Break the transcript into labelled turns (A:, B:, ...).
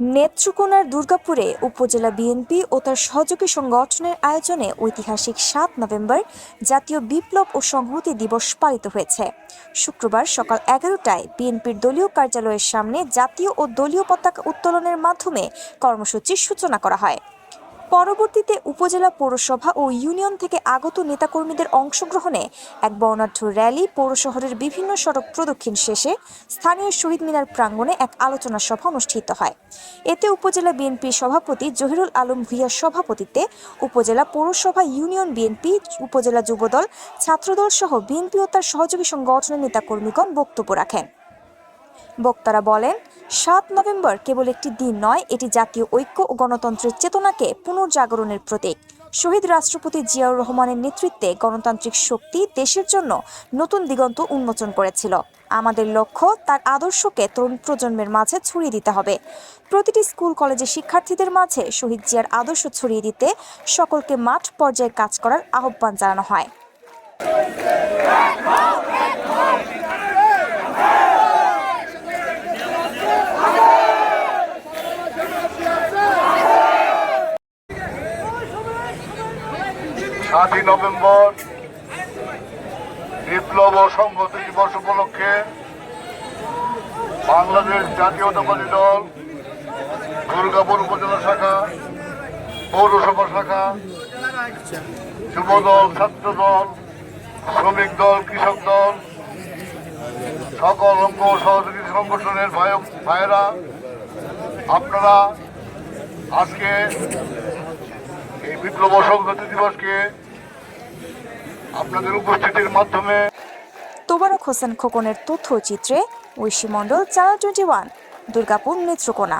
A: নেত্রকোনার দুর্গাপুরে উপজেলা বিএনপি ও তার সহযোগী সংগঠনের আয়োজনে ঐতিহাসিক সাত নভেম্বর জাতীয় বিপ্লব ও সংহতি দিবস পালিত হয়েছে। শুক্রবার সকাল এগারোটায় বিএনপির দলীয় কার্যালয়ের সামনে জাতীয় ও দলীয় পতাকা উত্তোলনের মাধ্যমে কর্মসূচির সূচনা করা হয়। পরবর্তীতে উপজেলা পৌরসভা ও ইউনিয়ন থেকে আগত নেতাকর্মীদের অংশগ্রহণে এক বর্ণাঢ্য র্যালি পৌর শহরের বিভিন্ন সড়ক প্রদক্ষিণ শেষে স্থানীয় শহীদ মিনার প্রাঙ্গণে এক আলোচনা সভা অনুষ্ঠিত হয়। এতে উপজেলা বিএনপির সভাপতি জহিরুল আলম ভূঁইয়ার সভাপতিত্বে উপজেলা পৌরসভা, ইউনিয়ন বিএনপি, উপজেলা যুবদল, ছাত্রদল সহ বিএনপি ও তার সহযোগী সংগঠনের নেতাকর্মীগণ বক্তব্য রাখেন। বক্তারা বলেন সাত নভেম্বর কেবল একটি দিন নয়, এটি জাতীয় ঐক্য ও গণতন্ত্রের চেতনাকে পুনর্জাগরণের প্রতীক। শহীদ রাষ্ট্রপতি জিয়াউর রহমানের নেতৃত্বে গণতান্ত্রিক শক্তি দেশের জন্য নতুন দিগন্ত উন্মোচন করেছিল। আমাদের লক্ষ্য, তার আদর্শকে তরুণ প্রজন্মের মাঝে ছড়িয়ে দিতে হবে। প্রতিটি স্কুল, কলেজের শিক্ষার্থীদের মাঝে শহীদ জিয়ার আদর্শ ছড়িয়ে দিতে সকলকে মাঠ পর্যায়ে কাজ করার আহ্বান জানানো হয়।
B: সাতই নভেম্বর বিপ্লব ও সংহতি দিবস উপলক্ষে বাংলাদেশ জাতীয়তাবাদী দল, দুর্গাপুর উপজেলা শাখা, পৌরসভা শাখা যুব দল ছাত্র দল শ্রমিক দল, কৃষক দল, সকল অঙ্গ সহযোগী সংগঠনের ভাই ভাইয়েরা, আপনারা আজকে এই বিপ্লব সংহতি দিবসকে আপনাদের উপস্থিতির মাধ্যমে
A: তোবারক হোসেন খোকনের তথ্যচিত্রে Aishi Mondal channel twenty one Durgapur Netrokona.